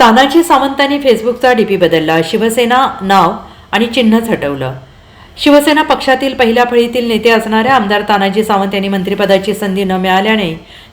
तानाजी सावंतांनी फेसबुकचा डीपी बदलला. शिवसेना नाव आणि चिन्हच हटवलं शिवसेना पक्षातील पहिल्या फळीतील नेते असणाऱ्या आमदार तानाजी सावंत यांनी मंत्रिपदाची संधी न मिळाल्याने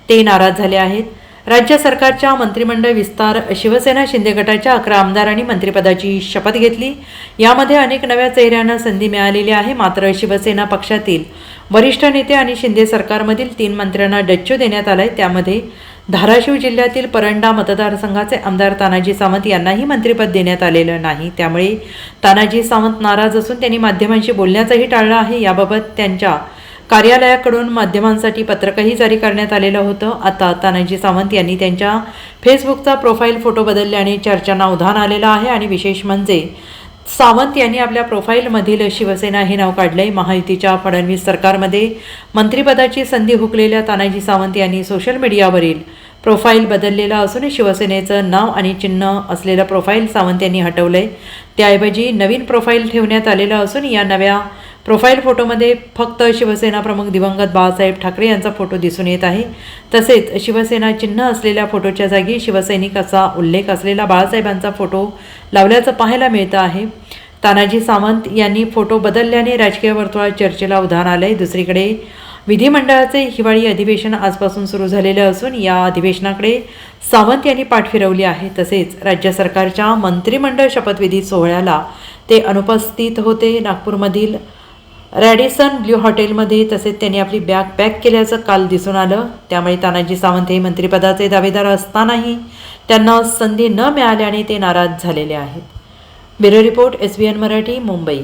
ते नाराज झाले आहेत. राज्य सरकारच्या मंत्रिमंडळ विस्तार शिवसेना शिंदे गटाच्या अकरा आमदारांनी मंत्रिपदाची शपथ घेतली. यामध्ये अनेक नव्या चेहऱ्यांना संधी मिळालेली आहे. मात्र शिवसेना पक्षातील वरिष्ठ नेते आणि शिंदे सरकारमधील तीन मंत्र्यांना डच्चू देण्यात आलाय. त्यामध्ये धाराशिव जिल्ह्यातील परंडा मतदारसंघाचे आमदार तानाजी सावंत यांनाही मंत्रिपद देण्यात आलेलं नाही. त्यामुळे तानाजी सावंत नाराज असून त्यांनी माध्यमांशी बोलण्याचंही टाळलं आहे. याबाबत त्यांच्या कार्यालयाकडून माध्यमांसाठी पत्रकही जारी करण्यात आलेलं होतं. आता तानाजी सावंत यांनी त्यांच्या फेसबुकचा प्रोफाईल फोटो बदलल्याने चर्चांना उधाण आलेलं आहे आणि विशेष म्हणजे सावंत यांनी आपल्या प्रोफाईलमधील शिवसेना हे नाव काढलंय. महायुतीच्या फडणवीस सरकारमध्ये मंत्रिपदाची संधी हुकलेल्या तानाजी सावंत यांनी सोशल मीडियावरील प्रोफाईल बदललेला असून शिवसेनेचं नाव आणि चिन्ह असलेलं प्रोफाईल सावंत यांनी हटवलंय. त्याऐवजी नवीन प्रोफाईल ठेवण्यात आलेलं असून या नव्या प्रोफाईल फोटोमध्ये फक्त शिवसेना प्रमुख दिवंगत बाळासाहेब ठाकरे यांचा फोटो दिसून येत आहे. तसेच शिवसेना चिन्ह असलेल्या फोटोच्या जागी शिवसैनिक असा उल्लेख असलेला बाळासाहेबांचा फोटो लावल्याचं पाहायला मिळतं आहे. तानाजी सावंत यांनी फोटो बदलल्याने राजकीय वर्तुळात चर्चेला उधाण आहे दुसरीकडे विधिमंडळाचे हिवाळी अधिवेशन आजपासून सुरू झालेलं असून या अधिवेशनाकडे सावंत यांनी पाठ फिरवली आहे. तसेच राज्य सरकारच्या मंत्रिमंडळ शपथविधी सोहळ्याला ते अनुपस्थित होते. नागपूरमधील रॅडिसन ब्ल्यू हॉटेलमध्ये तसेच त्यांनी आपली बॅग पॅक केल्याचं काल दिसून आलं. त्यामुळे तानाजी सावंत हे मंत्रिपदाचे दावेदार असतानाही त्यांना संधी न मिळाल्याने ते नाराज झालेले आहेत. Bureau report S B N Marathi Mumbai.